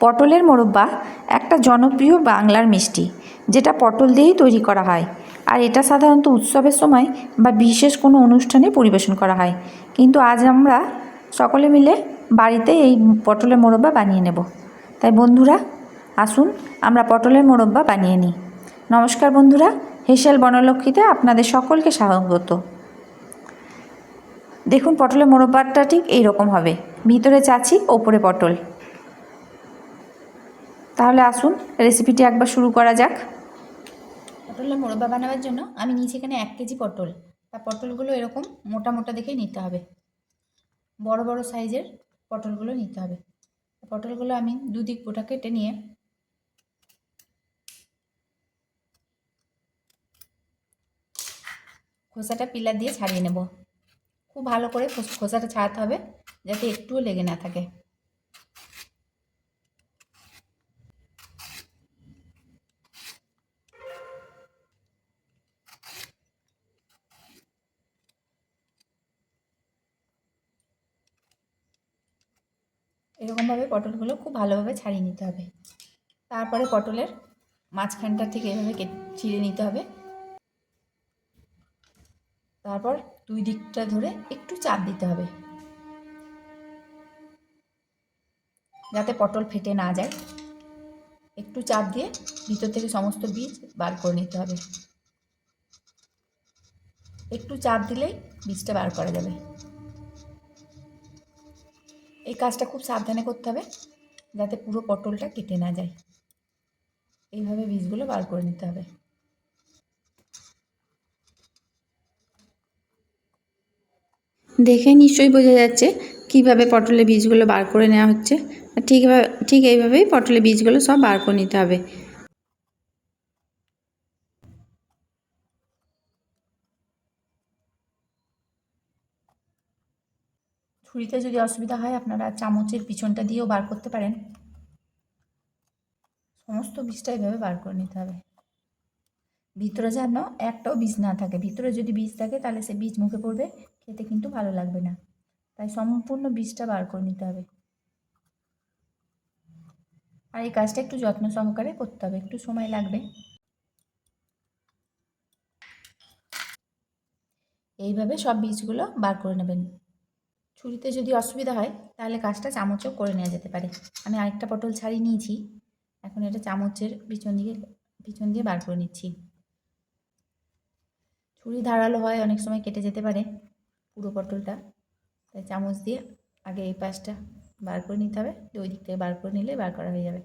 পটলের মোরব্বা একটা জনপ্রিয় বাংলার মিষ্টি, যেটা পটল দিয়েই তৈরি করা হয়। আর এটা সাধারণত উৎসবের সময় বা বিশেষ কোনো অনুষ্ঠানে পরিবেশন করা হয়। কিন্তু আজ আমরা সকলে মিলে বাড়িতে এই পটলের মোরব্বা বানিয়ে নেব। তাই বন্ধুরা, আসুন আমরা পটলের মোরব্বা বানিয়ে নিই। নমস্কার বন্ধুরা, হেসেল বনলক্ষ্মীতে আপনাদের সকলকে স্বাগত। দেখুন, পটলের মোরব্বাটা ঠিক এইরকম হবে। ভিতরে চাচি ওপরে পটল। তাহলে আসুন রেসিপিটি একবার শুরু করা যাক। পটলের মোরব্বা বানাবার জন্য আমি নিয়েছি এখানে এক কেজি পটল। তা পটলগুলো এরকম মোটা মোটা দেখে নিতে হবে। বড় বড় সাইজের পটলগুলো নিতে হবে। পটলগুলো আমি দুদিক গোটা কেটে নিয়ে খোসাটা পিলার দিয়ে ছাড়িয়ে নেব। খুব ভালো করে খোস- খোসাটা ছাড়াতে হবে যাতে একটুও লেগে না থাকে। এরকমভাবে পটলগুলো খুব ভালোভাবে ছাড়িয়ে নিতে হবে। তারপরে পটলের মাঝখানটা থেকে এভাবে চিড়ে নিতে হবে। তারপর দুই দিকটা ধরে একটু চাপ দিতে হবে। যাতে পটল ফেটে না যায়। একটু চাপ দিয়ে ভিতর থেকে সমস্ত বীজ বার করে নিতে হবে। একটু চাপ দিলেই বীজটা বার করা যাবে। এই কাজটা খুব সাবধানে করতে হবে যাতে পুরো পটলটা কেটে না যায়। এইভাবে বীজগুলো বার করে নিতে হবে। দেখে নিশ্চয়ই বোঝা যাচ্ছে কীভাবে পটলের বীজগুলো বার করে নেওয়া হচ্ছে। ঠিক ঠিক এইভাবেই পটলের বীজগুলো সব বার করে নিতে হবে। ছুরিতে যদি অসুবিধা হয়, আপনারা চামচের পিছনটা দিয়েও বার করতে পারেন। সমস্ত বীজটা এভাবে বার করে নিতে হবে। ভিতরে যেন একটাও বীজ না থাকে। ভিতরে যদি বীজ থাকে, তাহলে সে বীজ মুখে পড়বে, খেতে কিন্তু ভালো লাগবে না। তাই সম্পূর্ণ বীজটা বার করে নিতে হবে। আর এই কাজটা একটু যত্ন সহকারে করতে হবে। একটু সময় লাগবে। এইভাবে সব বীজগুলো বার করে নেবেন। ছুরিতে যদি অসুবিধা হয়, তাহলে কাজটা চামচও করে নেওয়া যেতে পারে। আমি আরেকটা পটল ছাড়িয়ে নিয়েছি। এখন এটা চামচের পিছন দিকে, পিছন দিয়ে বার করে নিচ্ছি। ছুরি ধারালো হয়, অনেক সময় কেটে যেতে পারে পুরো পটলটা। তাই চামচ দিয়ে আগে এই পাশটা বার করে নিতে হবে। ওই দিক থেকে বার করে নিলে বার করা হয়ে যাবে।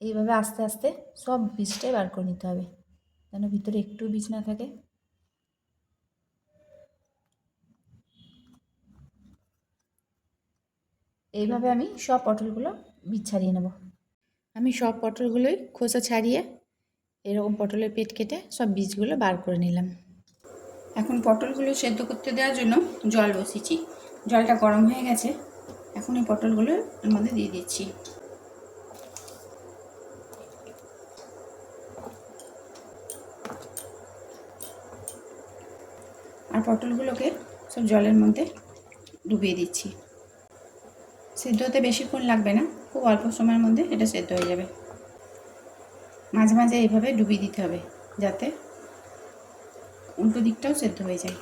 এইভাবে আস্তে আস্তে সব বীজটাই বার করে নিতে হবে, যেন ভিতরে একটু বীজ না থাকে। এইভাবে আমি সব পটলগুলো বীজ ছাড়িয়ে নেব। আমি সব পটলগুলোই খোসা ছাড়িয়ে এরকম পটলের পেট কেটে সব বীজগুলো বার করে নিলাম। এখন পটলগুলো সেদ্ধ করতে দেওয়ার জন্য জল বসিয়েছি। জলটা গরম হয়ে গেছে। এখন এই পটলগুলো এর মধ্যে দিয়ে দিচ্ছি। আর পটলগুলোকে সব জলের মধ্যে ডুবিয়ে দিচ্ছি। সেদ্ধ হতে বেশিক্ষণ লাগবে না, খুব অল্প সময়ের মধ্যে এটা সেদ্ধ হয়ে যাবে। মাঝে মাঝে এইভাবে ডুবিয়ে দিতে হবে যাতে উল্টো দিকটাও সেদ্ধ হয়ে যায়।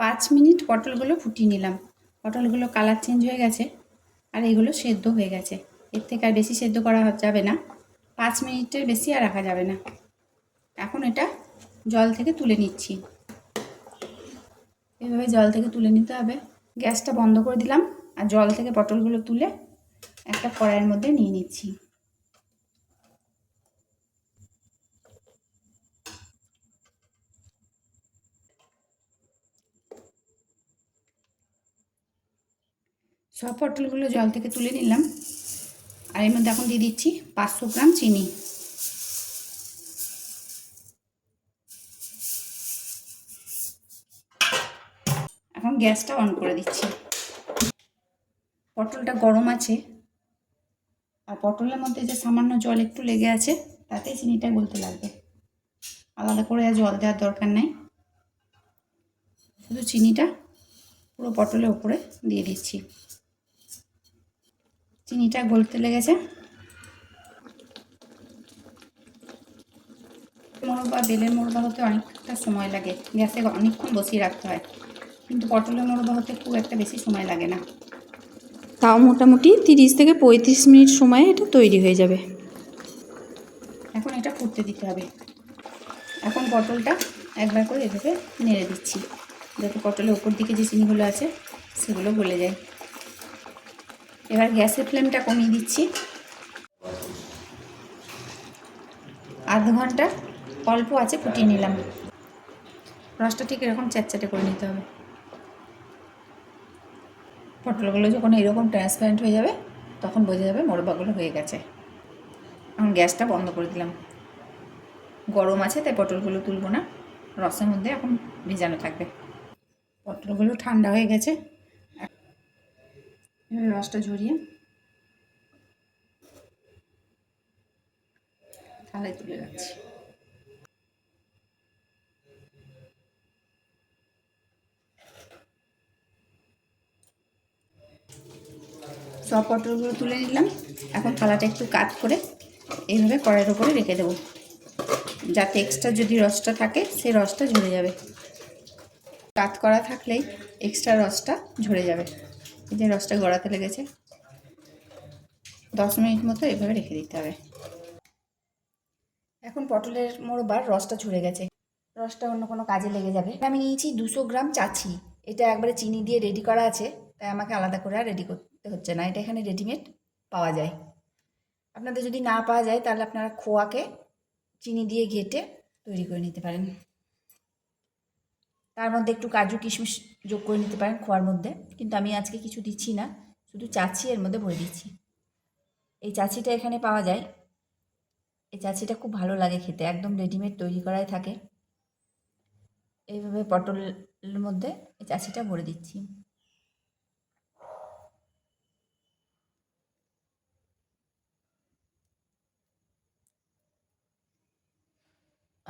পাঁচ মিনিট পটলগুলো ফুটিয়ে নিলাম। পটলগুলো কালার চেঞ্জ হয়ে গেছে আর এগুলো সেদ্ধ হয়ে গেছে। এর থেকে আর বেশি সেদ্ধ করা যাবে না। পাঁচ মিনিটের বেশি আর রাখা যাবে না। এখন এটা জল থেকে তুলে নিচ্ছি। এভাবে জল থেকে তুলে নিতে হবে। গ্যাসটা বন্ধ করে দিলাম আর জল থেকে পটলগুলো তুলে একটা কড়াইয়ের মধ্যে নিয়ে নিচ্ছি। সব পটলগুলো জল থেকে তুলে নিলাম। আর এর মধ্যে এখন দিয়ে দিচ্ছি পাঁচশো গ্রাম চিনি। গ্যাসটা অন করে দিচ্ছি। পটলটা গরম আছে। আর পটলের মধ্যে যে সামান্য জল একটু লেগে আছে, তাতে চিনিটা গলতে লাগবে। আলাদা করে আর জল দেওয়ার দরকার নেই। শুধু চিনিটা পুরো পটলের উপরে দিয়ে দিচ্ছি। চিনিটা গলতে লেগেছে। মোরব্বা বেলের মোরব্বা হতে অনেকটা সময় লাগে। গ্যাসে অনেকক্ষণ বসিয়ে রাখতে হয়। কিন্তু পটলের মোরব্বা হতে খুব একটা বেশি সময় লাগে না। তাও মোটামুটি তিরিশ থেকে পঁয়ত্রিশ মিনিট সময়ে এটা তৈরি হয়ে যাবে। এখন এটা ফুটতে দিতে হবে। এখন পটলটা একবার করে এভাবে নেড়ে দিচ্ছি। যাতে পটলের ওপর দিকে যে চিনিগুলো আছে সেগুলো গলে যায়। এবার গ্যাসের ফ্লেমটা কমিয়ে দিচ্ছি। আধ ঘণ্টা অল্প আছে ফুটিয়ে নিলাম। রসটা ঠিক এরকম চ্যাটচ্যাটে করে নিতে হবে। পটলগুলো যখন এরকম ট্রান্সপারেন্ট হয়ে যাবে, তখন বোঝা যাবে মোরব্বাগুলো হয়ে গেছে। এখন গ্যাসটা বন্ধ করে দিলাম। গরম আছে, তাই পটলগুলো তুলবো না। রসের মধ্যে এখন ভেজানো থাকবে। পটলগুলো ঠান্ডা হয়ে গেছে। রসটা ঝরিয়ে থালায় তুলে রাখছি। সব পটলগুলো তুলে নিলাম। এখন থালাটা একটু কাট করে এইভাবে কড়াইয়ের ওপরে রেখে দেবো। যাতে এক্সট্রা যদি রসটা থাকে, সেই রসটা ঝরে যাবে। কাত করা থাকলেই এক্সট্রা রসটা ঝরে যাবে। এই যে রসটা গড়াতে লেগেছে। দশ মিনিট মতো এভাবে রেখে দিতে হবে। এখন পটলের মোড়বার রসটা ঝরে গেছে। রসটা অন্য কোনো কাজে লেগে যাবে। আমি নিয়েছি দুশো গ্রাম চাছি এটা একবারে চিনি দিয়ে রেডি করা আছে, তাই আমাকে আলাদা করে আর রেডি করতে হচ্ছে না, এটা এখানে রেডিমেড পাওয়া যায়। আপনাদের যদি না পাওয়া যায়, তাহলে আপনারা খোয়াকে চিনি দিয়ে ঘেটে তৈরি করে নিতে পারেন। তার মধ্যে একটু কাজু কিশমিশ যোগ করে নিতে পারেন খোয়ার মধ্যে। কিন্তু আমি আজকে কিছু দিচ্ছি না, শুধু চাচি এর মধ্যে ভরে দিচ্ছি। এই চাচিটা এখানে পাওয়া যায়। এই চাচিটা খুব ভালো লাগে খেতে, একদম রেডিমেড তৈরি করাই থাকে। এইভাবে পটলের মধ্যে এই চাচিটা ভরে দিচ্ছি।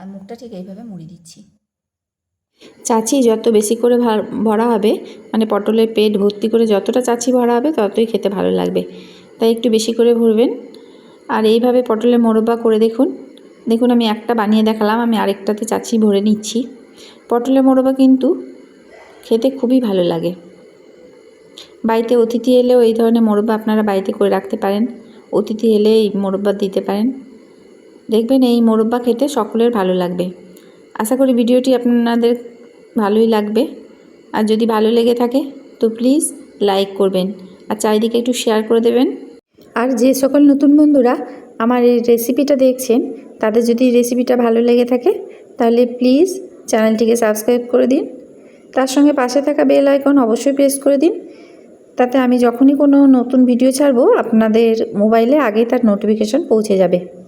আর মুখটা ঠিক এইভাবে মুড়ি দিচ্ছি। চাচি যত বেশি করে ভরা হবে মানে পটলের পেট ভর্তি করে যতটা চাচি ভরা হবে, ততই খেতে ভালো লাগবে। তাই একটু বেশি করে ভরবেন। আর এইভাবে পটলের মোরব্বা করে দেখুন। দেখুন, আমি একটা বানিয়ে দেখালাম, আমি আরেকটাতে চাচি ভরে নিচ্ছি। পটলের মোরব্বা কিন্তু খেতে খুবই ভালো লাগে। বাড়িতে অতিথি এলেও এই ধরনের মোরব্বা আপনারা বাড়িতে করে রাখতে পারেন। অতিথি এলে এই মোরব্বা দিতে পারেন। দেখবেন এই মোরব্বা খেতে সকলের ভালো লাগবে। আশা করি ভিডিওটি আপনাদের ভালোই লাগবে। আর যদি ভালো লেগে থাকে, তো প্লিজ লাইক করবেন। আর চারিদিকে একটু শেয়ার করে দেবেন। আর যে সকল নতুন বন্ধুরা আমার এই রেসিপিটা দেখছেন, তাদের যদি রেসিপিটা ভালো লেগে থাকে, তাহলে প্লিজ চ্যানেলটিকে সাবস্ক্রাইব করে দিন। তার সঙ্গে পাশে থাকা বেল আইকন অবশ্যই প্রেস করে দিন। তাতে আমি যখনই কোনো নতুন ভিডিও ছাড়বো, আপনাদের মোবাইলে আগেই তার নোটিফিকেশন পৌঁছে যাবে।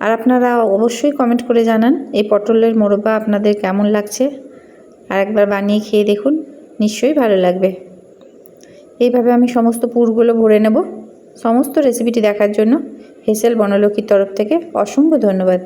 আর আপনারা অবশ্যই কমেন্ট করে জানান এই পটলের মোরব্বা আপনাদের কেমন লাগছে। আর একবার বানিয়ে খেয়ে দেখুন, নিশ্চয়ই ভালো লাগবে। এইভাবে আমি সমস্ত পুরগুলো ভরে নেব। সমস্ত রেসিপিটি দেখার জন্য হেসেল বনলক্ষ্মীর তরফ থেকে অসংখ্য ধন্যবাদ।